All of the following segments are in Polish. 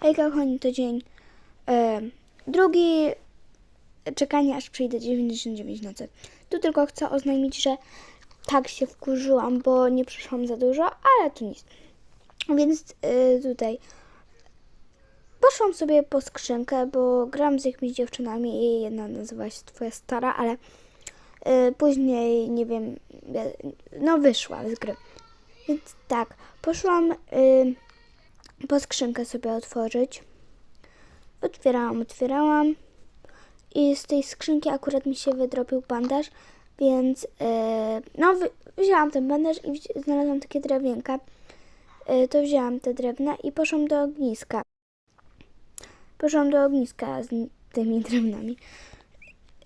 Hej kochani, to dzień e, drugi czekanie aż przyjdę 99 nocy. Tu tylko chcę oznajmić, że tak się wkurzyłam, bo nie przyszłam za dużo, ale to nic. Więc e, tutaj poszłam sobie po skrzynkę, bo gram z jakimiś dziewczynami i jedna nazywa się twoja stara, ale e, później, nie wiem, no wyszła z gry. Więc tak, poszłam... E, po skrzynkę sobie otworzyć. Otwierałam, otwierałam. I z tej skrzynki akurat mi się wydrobił bandaż, więc e, no wzięłam ten bandaż i znalazłam takie drewienka. E, to wzięłam te drewna i poszłam do ogniska. Poszłam do ogniska z tymi drewnami.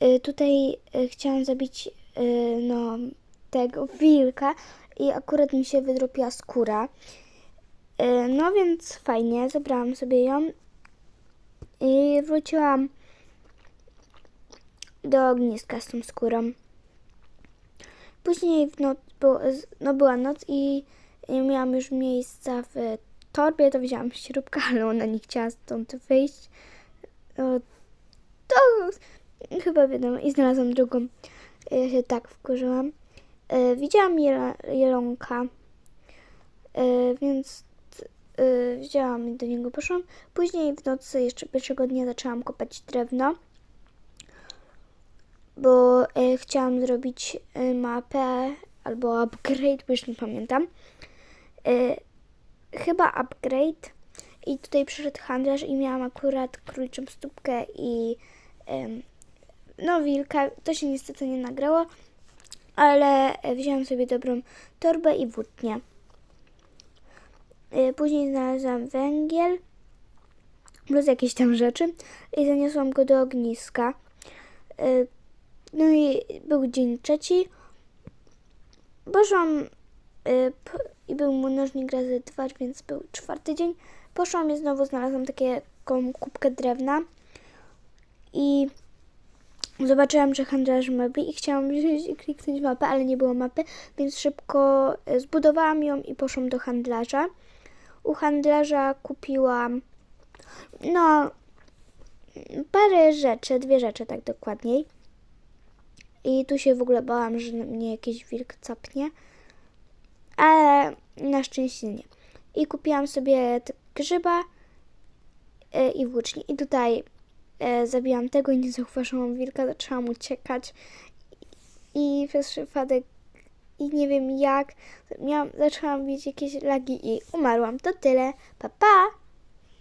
E, tutaj e, chciałam zabić e, no tego wilka i akurat mi się wydropiła skóra. E, No więc fajnie, zabrałam sobie ją i wróciłam do ogniska z tą skórą. Później w noc, było, no była noc i nie miałam już miejsca w torbie, to wzięłam śrubkę, ale ona nie chciała stąd wyjść. No, to chyba wiadomo i znalazłam drugą. Ja się tak wkurzyłam. E, widziałam jela, jelonka, e, więc y, wzięłam i do niego poszłam. Później w nocy jeszcze pierwszego dnia zaczęłam kopać drewno, bo y, chciałam zrobić y, mapę albo upgrade, bo już nie pamiętam. Chyba upgrade. I tutaj przyszedł handlarz i miałam akurat króliczą stópkę i ym, no wilka. To się niestety nie nagrało, ale y, wzięłam sobie dobrą torbę i włótnię. Y, Później znalazłam węgiel plus jakieś tam rzeczy i zaniosłam go do ogniska. Y, No i był dzień trzeci. Poszłam y, i był mnożnik razy dwa, więc był czwarty dzień. Poszłam i znowu znalazłam taką kubkę drewna i zobaczyłam, że handlarz mebli i chciałam wziąć i kliknąć mapę, ale nie było mapy, więc szybko zbudowałam ją i poszłam do handlarza. U handlarza kupiłam no parę rzeczy, dwie rzeczy tak dokładniej. I tu się w ogóle bałam, że mnie jakiś wilk capnie, ale na szczęście nie. I kupiłam sobie grzyba e, i włócznie. I tutaj e, zabiłam tego i nie zauważyłam wilka, zaczęłam uciekać. I przez przypadek i nie wiem jak, miałam, zaczęłam mieć jakieś lagi i umarłam. To tyle. Pa, pa!